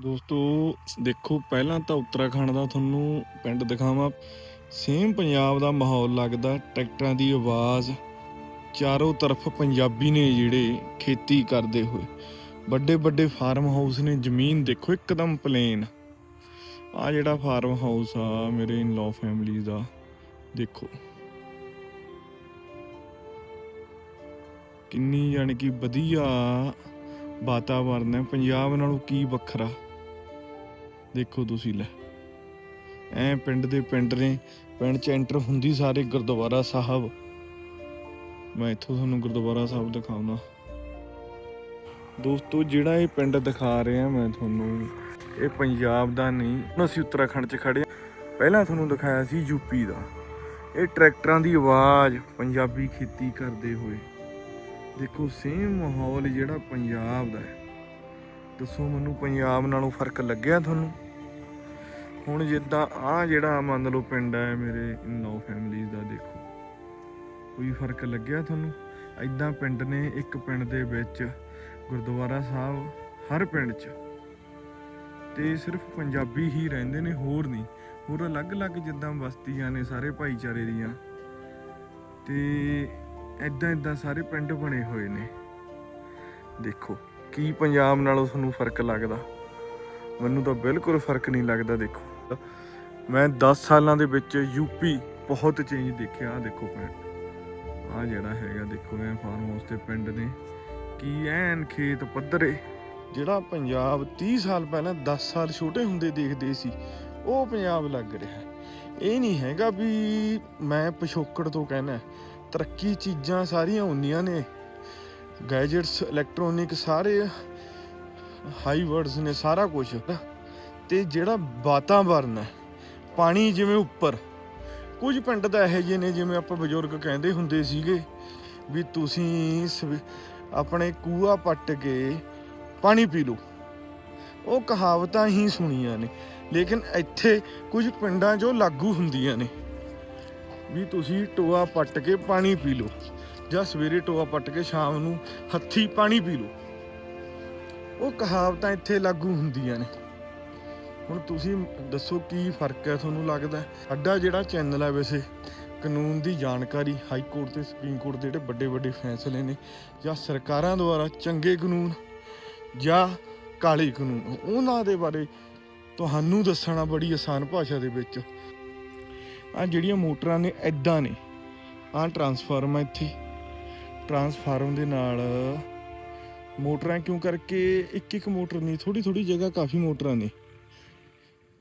ਦੋਸਤੋ, ਦੇਖੋ, ਪਹਿਲਾਂ ਤਾਂ ਉੱਤਰਾਖੰਡ ਦਾ ਤੁਹਾਨੂੰ ਪਿੰਡ ਦਿਖਾਵਾਂ। ਸੇਮ ਪੰਜਾਬ ਦਾ ਮਾਹੌਲ ਲੱਗਦਾ, ਟਰੈਕਟਰਾਂ ਦੀ ਆਵਾਜ਼, ਚਾਰੋਂ ਤਰਫ ਪੰਜਾਬੀ ਨੇ ਜਿਹੜੇ ਖੇਤੀ ਕਰਦੇ ਹੋਏ। ਵੱਡੇ ਵੱਡੇ ਫਾਰਮ ਹਾਊਸ ਨੇ, ਜ਼ਮੀਨ ਦੇਖੋ, ਇੱਕਦਮ ਪਲੇਨ ਆ ਜਿਹੜਾ ਫਾਰਮ ਹਾਊਸ ਆ, ਮੇਰੇ ਇਨ ਲਾ ਫੈਮਿਲੀ ਦਾ, ਦੇਖੋ। ਕਿੰਨੀ ਯਾਨੀ ਕਿ ਵਧੀਆ ਵਾਤਾਵਰਨ ਹੈ, ਪੰਜਾਬ ਨਾਲੋਂ ਕੀ ਵੱਖਰਾ। ਦੇਖੋ ਤੁਸੀਂ ਲੈ। ਐ ਪਿੰਡ ਦੇ ਪਿੰਡ ਨੇ, ਪਿੰਡ ਚ ਐਂਟਰ ਹੁੰਦੀ ਸਾਰੇ ਗੁਰਦੁਆਰਾ ਸਾਹਿਬ। ਮੈਂ ਇੱਥੋਂ ਤੁਹਾਨੂੰ ਗੁਰਦੁਆਰਾ ਸਾਹਿਬ ਦਿਖਾਉਣਾ। ਦੋਸਤੋ, ਜਿਹੜਾ ਇਹ ਪਿੰਡ ਦਿਖਾ ਰਿਹਾ ਮੈਂ ਤੁਹਾਨੂੰ, ਇਹ ਪੰਜਾਬ ਦਾ ਨਹੀਂ, ਹੁਣ ਅਸੀਂ ਉੱਤਰਾਖੰਡ 'ਚ ਖੜੇ ਪਹਿਲਾਂ ਤੁਹਾਨੂੰ ਦਿਖਾਇਆ ਸੀ ਯੂਪੀ ਦਾ। ਇਹ ਟਰੈਕਟਰਾਂ ਦੀ ਆਵਾਜ਼, ਪੰਜਾਬੀ ਖੇਤੀ ਕਰਦੇ ਹੋਏ। ਦੇਖੋ ਸੇਮ ਮਾਹੌਲ ਜਿਹੜਾ ਪੰਜਾਬ ਦਾ ਹੈ। ਦੱਸੋ ਮੈਨੂੰ ਪੰਜਾਬ ਨਾਲੋਂ ਫ਼ਰਕ ਲੱਗਿਆ ਤੁਹਾਨੂੰ? ਹੁਣ ਜਿੱਦਾਂ ਆ ਜਿਹੜਾ ਮੰਨ ਲਓ ਪਿੰਡ ਹੈ ਮੇਰੇ ਨੌ ਫੈਮਿਲੀਜ਼ ਦਾ, ਦੇਖੋ। ਕੋਈ ਫ਼ਰਕ ਲੱਗਿਆ ਤੁਹਾਨੂੰ? ਐਦਾਂ ਪਿੰਡ ਨੇ ਇੱਕ ਪਿੰਡ ਦੇ ਵਿੱਚ ਗੁਰਦੁਆਰਾ ਸਾਹਿਬ, ਹਰ ਪਿੰਡ 'ਚ। ਤੇ ਸਿਰਫ ਪੰਜਾਬੀ ਹੀ ਰਹਿੰਦੇ ਨੇ, ਹੋਰ ਨਹੀਂ। ਹੋਰ ਅਲੱਗ-ਅਲੱਗ ਜਿੱਦਾਂ ਬਸਤੀਆਂ ਨੇ ਸਾਰੇ ਭਾਈਚਾਰੇ ਦੀਆਂ। ਤੇ ਐਦਾਂ ਐਦਾਂ ਸਾਰੇ ਪਿੰਡ ਬਣੇ ਹੋਏ ਨੇ। ਦੇਖੋ ਕੀ ਪੰਜਾਬ ਨਾਲੋਂ ਤੁਹਾਨੂੰ ਫ਼ਰਕ ਲੱਗਦਾ? ਮੈਨੂੰ ਤਾਂ ਬਿਲਕੁਲ ਫ਼ਰਕ ਨਹੀਂ ਲੱਗਦਾ, ਦੇਖੋ। ਮੈਂ 10 ਸਾਲਾਂ ਦੇ ਵਿੱਚ ਯੂਪੀ ਬਹੁਤ ਚੇਂਜ ਦੇਖਿਆ ਆ ਦੇਖੋ ਪਿੰਡ ਆ ਜਿਹੜਾ ਹੈਗਾ, ਦੇਖੋ ਇਹ ਫਾਰਮ ਹਾਊਸ ਤੇ ਪਿੰਡ ਨੇ ਕੀ ਐਨ ਖੇਤ ਪੱਧਰੇ, ਜਿਹੜਾ ਪੰਜਾਬ 30 ਸਾਲ ਪਹਿਲਾਂ 10 ਸਾਲ ਛੋਟੇ ਹੁੰਦੇ ਦੇਖਦੇ ਸੀ, ਉਹ ਪੰਜਾਬ ਲੱਗ ਰਿਹਾ। ਇਹ ਨਹੀਂ ਹੈਗਾ ਵੀ ਮੈਂ ਪਿਛੋਕੜ ਤੋਂ ਕਹਿਣਾ, ਤਰੱਕੀ ਚੀਜ਼ਾਂ ਸਾਰੀਆਂ ਹੁੰਦੀਆਂ ਨੇ। ਗੈਜਟਸ, ਇਲੈਕਟ੍ਰੋਨਿਕ ਸਾਰੇ ਹਾਈ ਵਰਡਸ ਨੇ ਸਾਰਾ ਕੁਝ ਤੇ ਜਿਹੜਾ ਵਾਤਾਵਰਨ ਹੈ, ਪਾਣੀ ਜਿਵੇਂ ਉੱਪਰ, ਕੁਝ ਪਿੰਡ ਤਾਂ ਇਹੋ ਜਿਹੇ ਨੇ ਜਿਵੇਂ ਆਪਾਂ ਬਜ਼ੁਰਗ ਕਹਿੰਦੇ ਹੁੰਦੇ ਸੀਗੇ ਵੀ ਤੁਸੀਂ ਸਵੇ- ਆਪਣੇ ਕੂਆ ਪੱਟ ਕੇ ਪਾਣੀ ਪੀ ਲਓ। ਉਹ ਕਹਾਵਤਾਂ ਹੀ ਸੁਣੀਆਂ ਨੇ, ਲੇਕਿਨ ਇੱਥੇ ਕੁਝ ਪਿੰਡਾਂ 'ਚੋਂ ਲਾਗੂ ਹੁੰਦੀਆਂ ਨੇ ਵੀ ਤੁਸੀਂ ਟੋਆ ਪੱਟ ਕੇ ਪਾਣੀ ਪੀ ਲਓ। ਜਾਂ ਸਵੇਰੇ ਟੋਆ ਪੱਟ ਕੇ ਸ਼ਾਮ ਨੂੰ ਹੱਥੀ ਪਾਣੀ ਪੀ ਲਓ। ਉਹ ਕਹਾਵਤਾਂ ਇੱਥੇ ਲਾਗੂ ਹੁੰਦੀਆਂ ਨੇ। ਹੁਣ ਤੁਸੀਂ ਦੱਸੋ ਕੀ ਫ਼ਰਕ ਹੈ ਤੁਹਾਨੂੰ ਲੱਗਦਾ ਅੱਡਾ ਜਿਹੜਾ ਚੈਨਲ ਹੈ ਵੈਸੇ, ਕਾਨੂੰਨ ਦੀ ਜਾਣਕਾਰੀ ਹਾਈ ਕੋਰਟ ਤੇ ਸੁਪਰੀਮ ਕੋਰਟ ਦੇ ਜਿਹੜੇ ਵੱਡੇ ਵੱਡੇ ਫੈਸਲੇ ਨੇ, ਜਾਂ ਸਰਕਾਰਾਂ ਦੁਆਰਾ ਚੰਗੇ ਕਾਨੂੰਨ ਜਾਂ ਕਾਲੇ ਕਾਨੂੰਨ, ਉਹਨਾਂ ਦੇ ਬਾਰੇ ਤੁਹਾਨੂੰ ਦੱਸਣਾ ਬੜੀ ਆਸਾਨ ਭਾਸ਼ਾ ਦੇ ਵਿੱਚ। ਆ ਜਿਹੜੀਆਂ ਮੋਟਰਾਂ ਨੇ, ਐਦਾਂ ਨੇ। ਆ ਟਰਾਂਸਫਾਰਮ ਇੱਥੇ। ਟਰਾਂਸਫਾਰਮ ਦੇ ਨਾਲ ਮੋਟਰਾਂ ਕਿਉਂ ਕਰਕੇ ਇੱਕ ਇੱਕ ਮੋਟਰ ਨਹੀਂ ਥੋੜੀ ਥੋੜੀ ਜਗ੍ਹਾ ਕਾਫੀ ਮੋਟਰਾਂ ਨੇ।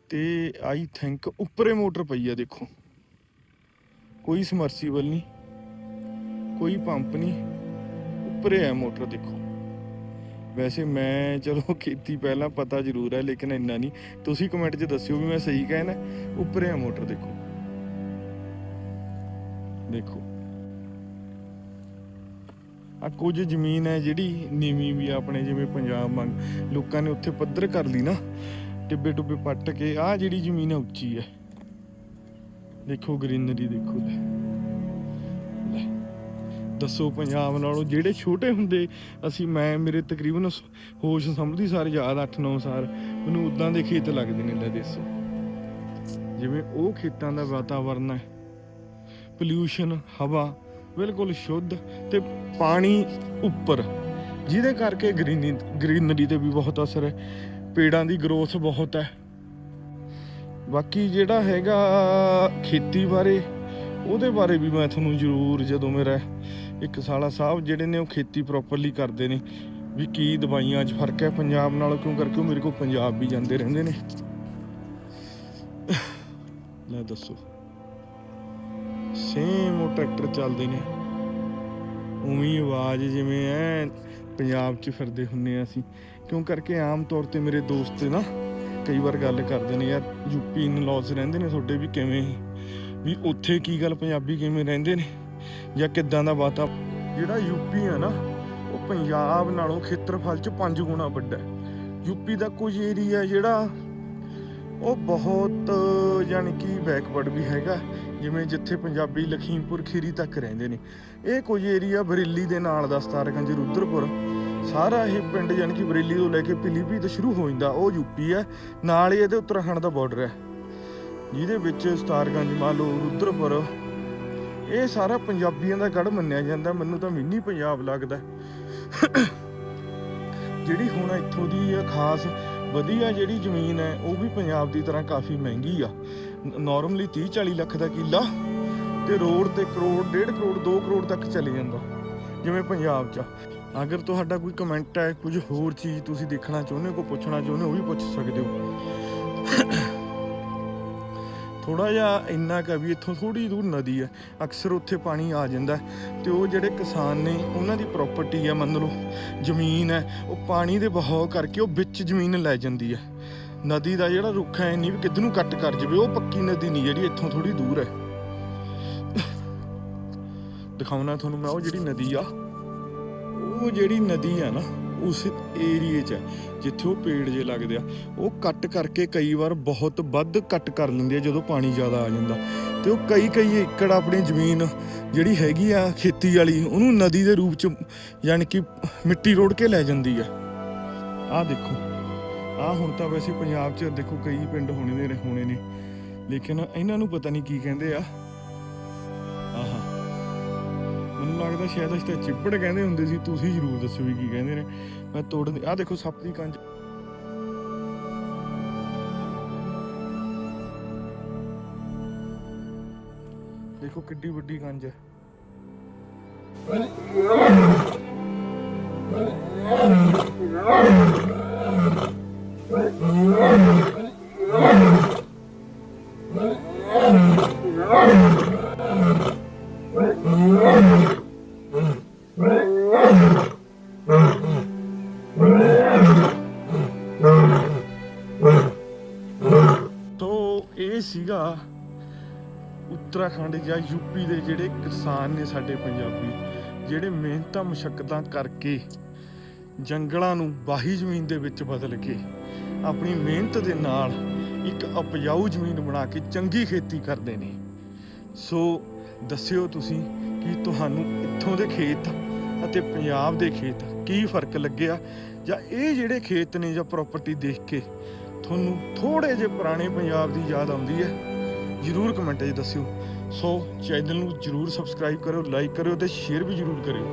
ਤੇ ਆਈ ਥਿੰਕ ਉੱਪਰੇ ਮੋਟਰ ਪਈ ਆ ਦੇਖੋ। ਕੋਈ ਸਮਰਸੀਬਲ ਨਹੀਂ, ਕੋਈ ਪੰਪ ਨਹੀਂ, ਉੱਪਰੇ ਹੈ ਮੋਟਰ ਦੇਖੋ। ਵੈਸੇ ਮੈਂ ਚਲੋ ਖੇਤੀ ਪਹਿਲਾਂ ਪਤਾ ਜ਼ਰੂਰ ਹੈ, ਲੇਕਿਨ ਇੰਨਾ ਨਹੀਂ। ਤੁਸੀਂ ਕਮੈਂਟ 'ਚ ਦੱਸਿਓ ਵੀ ਮੈਂ ਸਹੀ ਕਹਿਣਾ, ਉੱਪਰੇ ਹੈ ਮੋਟਰ ਦੇਖੋ। ਦੇਖੋ। ਆ ਕੁਝ ਜ਼ਮੀਨ ਹੈ ਜਿਹੜੀ ਨੀਵੀਂ ਵੀ ਆਪਣੇ ਜਿਵੇਂ ਪੰਜਾਬ ਮੰਗ ਲੋਕਾਂ ਨੇ ਉੱਥੇ ਪੱਧਰ ਕਰ ਲਈ ਨਾ, ਟਿੱਬੇ ਟੁੱਬੇ ਪੱਟ ਕੇ ਆ ਜਿਹੜੀ ਜ਼ਮੀਨ ਹੈ ਉੱਚੀ ਹੈ। ਦੇਖੋ ਗ੍ਰੀਨਰੀ ਦੇਖੋ। ਲੈ। ਦੱਸੋ ਪੰਜਾਬ ਨਾਲੋਂ ਜਿਹੜੇ ਛੋਟੇ ਹੁੰਦੇ, ਅਸੀਂ ਮੈਂ, ਮੇਰੇ ਤਕਰੀਬਨ ਹੋਸ਼ ਸੰਭਦੀ ਸਾਰੇ ਯਾਦ 8-9 ਸਾਲ ਮੈਨੂੰ ਉਦਾਂ ਦੇ ਖੇਤ ਲੱਗਦੇ ਨੇ, ਲੈ ਦੱਸੋ। ਜਿਵੇਂ ਉਹ ਖੇਤਾਂ ਦਾ ਵਾਤਾਵਰਨ ਹੈ। ਪੋਲਿਊਸ਼ਨ ਹਵਾ ਬਿਲਕੁਲ ਸ਼ੁੱਧ ਤੇ ਪਾਣੀ ਉੱਪਰ, ਜਿਹਦੇ ਕਰਕੇ ਗ੍ਰੀਨੀ ਗ੍ਰੀਨਰੀ ਤੇ ਵੀ ਬਹੁਤ ਅਸਰ ਹੈ, ਪੇੜਾਂ ਦੀ ਗਰੋਥ ਬਹੁਤ ਹੈ। ਬਾਕੀ ਜਿਹੜਾ ਹੈਗਾ ਖੇਤੀ ਬਾਰੇ, ਉਹਦੇ ਬਾਰੇ ਵੀ ਮੈਂ ਤੁਹਾਨੂੰ ਜ਼ਰੂਰ ਜਦੋਂ ਮੇਰਾ ਇੱਕ ਸਾਲਾ ਸਾਹਿਬ ਜਿਹੜੇ ਨੇ ਉਹ ਖੇਤੀ ਪ੍ਰੋਪਰਲੀ ਕਰਦੇ ਨੇ, ਵੀ ਕੀ ਦਵਾਈਆਂ 'ਚ ਫ਼ਰਕ ਹੈ ਪੰਜਾਬ ਨਾਲੋਂ, ਕਿਉਂ ਕਰਕੇ ਉਹ ਮੇਰੇ ਕੋਲ ਪੰਜਾਬ ਵੀ ਜਾਂਦੇ ਰਹਿੰਦੇ ਨੇ। ਲੈ ਦੱਸੋ। ਸੇਮ ਉਹ ਟਰੈਕਟਰ ਚੱਲਦੇ ਨੇ। ਉਵੇਂ ਆਵਾਜ਼ ਜਿਵੇਂ ਐ ਪੰਜਾਬ 'ਚ ਫਿਰਦੇ ਹੁੰਨੇ ਆ ਅਸੀਂ। ਕਿਉਂ ਕਰਕੇ ਆਮ ਤੌਰ ਤੇ ਮੇਰੇ ਦੋਸਤ ਨਾ ਕਈ ਵਾਰ ਗੱਲ ਕਰਦੇ ਨੇ, ਯਾਰ ਯੂਪੀ ਇਨ ਲੌਸ ਰਹਿੰਦੇ ਨੇ ਤੁਹਾਡੇ ਵੀ ਕਿਵੇਂ? ਵੀ ਉੱਥੇ ਕੀ ਗੱਲ ਪੰਜਾਬੀ ਕਿਵੇਂ ਰਹਿੰਦੇ ਨੇ? ਜਾਂ ਕਿੱਦਾਂ ਦਾ ਵਾਤਾ ਜਿਹੜਾ ਯੂਪੀ ਆ ਨਾ, ਉਹ ਪੰਜਾਬ ਨਾਲੋਂ ਖੇਤਰਫਲ 'ਚ 5 ਗੁਣਾ ਵੱਡਾ ਹੈ। ਯੂਪੀ ਦਾ ਕੁਝ ਏਰੀਆ ਜਿਹੜਾ ਉਹ ਬਹੁਤ, ਯਾਨੀ ਕਿ ਬੈਕਵਰਡ ਵੀ ਹੈਗਾ, ਜਿਵੇਂ ਜਿੱਥੇ ਪੰਜਾਬੀ ਲਖੀਮਪੁਰ ਖੀਰੀ ਤੱਕ ਰਹਿੰਦੇ ਨੇ। ਇਹ ਕੋਈ ਏਰੀਆ ਬਰੇਲੀ ਦੇ ਨਾਲ ਦਾ ਸਤਾਰਗੰਜ ਰੁਦਰਪੁਰ। ਸਾਰਾ ਇਹ ਪਿੰਡ ਯਾਨੀ ਕਿ ਬਰੇਲੀ ਤੋਂ ਲੈ ਕੇ ਪਿਲੀਭੀਤ ਸ਼ੁਰੂ ਹੋ ਜਾਂਦਾ। ਉਹ ਯੂਪੀ ਹੈ, ਨਾਲ ਹੀ ਇਹਦੇ ਉੱਤਰਾਖੰਡ ਦਾ ਬਾਰਡਰ ਹੈ। ਜਿਹਦੇ ਵਿੱਚ ਸਤਾਰਗੰਜ ਮਾਲੋ ਰੁਦਰਪੁਰ, ਇਹ ਸਾਰਾ ਪੰਜਾਬੀਆਂ ਦਾ ਗੜ ਮੰਨਿਆ ਜਾਂਦਾ। ਮੈਨੂੰ ਤਾਂ ਮਿੰਨੀ ਪੰਜਾਬ ਲੱਗਦਾ। ਜਿਹੜੀ ਹੁਣ ਇੱਥੋਂ ਦੀ ਆ ਖਾਸ ਵਧੀਆ ਜਿਹੜੀ ਜ਼ਮੀਨ ਹੈ, ਉਹ ਵੀ ਪੰਜਾਬ ਦੀ ਤਰ੍ਹਾਂ ਕਾਫੀ ਮਹਿੰਗੀ ਆ ਨਾਰਮਲੀ 30 40 ਲੱਖ ਦਾ ਕਿੱਲਾ ਤੇ ਰੋਡ ਤੇ ਕਰੋੜ 1.5 ਕਰੋੜ 2 ਕਰੋੜ ਤੱਕ ਚਲੇ ਜਾਂਦਾ, ਜਿਵੇਂ ਪੰਜਾਬ 'ਚ ਆ। ਅਗਰ ਤੁਹਾਡਾ ਕੋਈ ਕਮੈਂਟ ਹੈ, ਕੁਝ ਹੋਰ ਚੀਜ਼ ਤੁਸੀਂ ਦੇਖਣਾ ਚਾਹੁੰਦੇ ਹੋ, ਕੋਈ ਪੁੱਛਣਾ ਚਾਹੁੰਦੇ ਹੋ, ਉਹ ਵੀ ਪੁੱਛ ਸਕਦੇ ਹੋ ਥੋੜਾ ਜਿਹਾ ਇੰਨਾ ਕੁ ਵੀ ਇੱਥੋਂ ਥੋੜੀ ਦੂਰ ਨਦੀ ਹੈ, ਅਕਸਰ ਉੱਥੇ ਪਾਣੀ ਆ ਜਾਂਦਾ ਹੈ ਤੇ ਉਹ ਜਿਹੜੇ ਕਿਸਾਨ ਨੇ ਉਹਨਾਂ ਦੀ ਪ੍ਰਾਪਰਟੀ ਹੈ ਮੰਨ ਲਓ, ਜ਼ਮੀਨ ਹੈ, ਉਹ ਪਾਣੀ ਦੇ ਬਹਾਅ ਕਰਕੇ ਉਹ ਵਿੱਚ ਜ਼ਮੀਨ ਲੈ ਜਾਂਦੀ ਹੈ। ਨਦੀ ਦਾ ਜਿਹੜਾ ਰੁੱਖ ਹੈ ਨਹੀਂ ਵੀ ਕਿੱਧਰ ਨੂੰ ਕੱਟ ਕਰ ਜਵੇ, ਉਹ ਪੱਕੀ ਨਦੀ ਨਹੀਂ ਜਿਹੜੀ ਇੱਥੋਂ ਥੋੜੀ ਦੂਰ ਹੈ। ਦਿਖਾਉਣਾ ਤੁਹਾਨੂੰ ਮੈਂ ਉਹ ਜਿਹੜੀ ਨਦੀ ਆ, ਉਹ ਜਿਹੜੀ ਨਦੀ ਆ ਨਾ ਉਸ ਏਰੀਏ 'ਚ ਹੈ, ਜਿੱਥੇ ਉਹ ਪੇੜ ਜੇ ਲੱਗਦੇ ਆ, ਉਹ ਕੱਟ ਕਰਕੇ ਕਈ ਵਾਰ ਬਹੁਤ ਵੱਧ ਕੱਟ ਕਰ ਲੈਂਦੇ ਆ ਜਦੋਂ ਪਾਣੀ ਜ਼ਿਆਦਾ ਆ ਜਾਂਦਾ। ਤੇ ਉਹ ਕਈ ਕਈ ਏਕੜ ਆਪਣੀ ਜ਼ਮੀਨ ਜਿਹੜੀ ਹੈਗੀ ਆ ਖੇਤੀ ਵਾਲੀ, ਉਹਨੂੰ ਨਦੀ ਦੇ ਰੂਪ 'ਚ ਯਾਨੀ ਕਿ ਮਿੱਟੀ ਰੋੜ ਕੇ ਲੈ ਜਾਂਦੀ ਆ। ਆਹ ਦੇਖੋ, ਆਹ ਹੁਣ ਤਾਂ ਵੈਸੇ ਪੰਜਾਬ 'ਚ ਦੇਖੋ ਕਈ ਪਿੰਡ ਹੋਣੇ ਦੇ ਹੋਣੇ ਨੇ, ਲੇਕਿਨ ਇਹਨਾਂ ਨੂੰ ਪਤਾ ਨਹੀਂ ਕੀ ਕਹਿੰਦੇ ਆ। ਆਹਾ। ਮੈਨੂੰ ਲੱਗਦਾ ਸ਼ਾਇਦ ਅਸੀਂ ਤਾਂ ਚਿੱਪੜ ਕਹਿੰਦੇ ਹੁੰਦੇ ਸੀ, ਤੁਸੀਂ ਜ਼ਰੂਰ ਦੱਸੋ ਵੀ ਕੀ ਕਹਿੰਦੇ ਨੇ। ਮੈਂ ਤੋੜ ਆਹ ਦੇਖੋ ਸੱਪ ਦੀ ਕੰਜ ਦੇਖੋ ਕਿੱਡੀ ਵੱਡੀ ਕੰਜ ਹੈ। ਤੋ ਇਹ ਸੀਗਾ ਉੱਤਰਾਖੰਡ ਜਾਂ ਯੂਪੀ ਦੇ ਜਿਹੜੇ ਕਿਸਾਨ ਨੇ ਸਾਡੇ ਪੰਜਾਬੀ, ਜਿਹੜੇ ਮਿਹਨਤਾਂ ਮੁਸ਼ਕਲਾਂ ਕਰਕੇ ਜੰਗਲਾਂ ਨੂੰ ਬਾਹੀ ਜ਼ਮੀਨ ਦੇ ਵਿੱਚ ਬਦਲ ਕੇ ਆਪਣੀ ਮਿਹਨਤ ਦੇ ਨਾਲ ਇੱਕ ਉਪਜਾਊ ਜ਼ਮੀਨ ਬਣਾ ਕੇ ਚੰਗੀ ਖੇਤੀ ਕਰਦੇ ਨੇ। ਸੋ ਦੱਸਿਓ ਤੁਸੀਂ ਕਿ ਤੁਹਾਨੂੰ ਇੱਥੋਂ ਦੇ ਖੇਤ ਅਤੇ ਪੰਜਾਬ ਦੇ ਖੇਤ ਕੀ ਫ਼ਰਕ ਲੱਗਿਆ ਜਾਂ ਇਹ ਜਿਹੜੇ ਖੇਤ ਨੇ ਜਾਂ ਪ੍ਰਾਪਰਟੀ ਦੇਖ ਕੇ ਤੁਹਾਨੂੰ ਥੋੜੇ ਜਿਹੇ ਪੁਰਾਣੇ ਪੰਜਾਬ ਦੀ ਯਾਦ ਆਉਂਦੀ ਹੈ, ਜਰੂਰ ਕਮੈਂਟ 'ਚ ਦੱਸਿਓ। ਸੋ ਚੈਨਲ ਨੂੰ ਜਰੂਰ ਸਬਸਕ੍ਰਾਈਬ ਕਰਿਓ ਲਾਈਕ ਕਰਿਓ ਤੇ ਸ਼ੇਅਰ ਵੀ ਜਰੂਰ ਕਰਿਓ।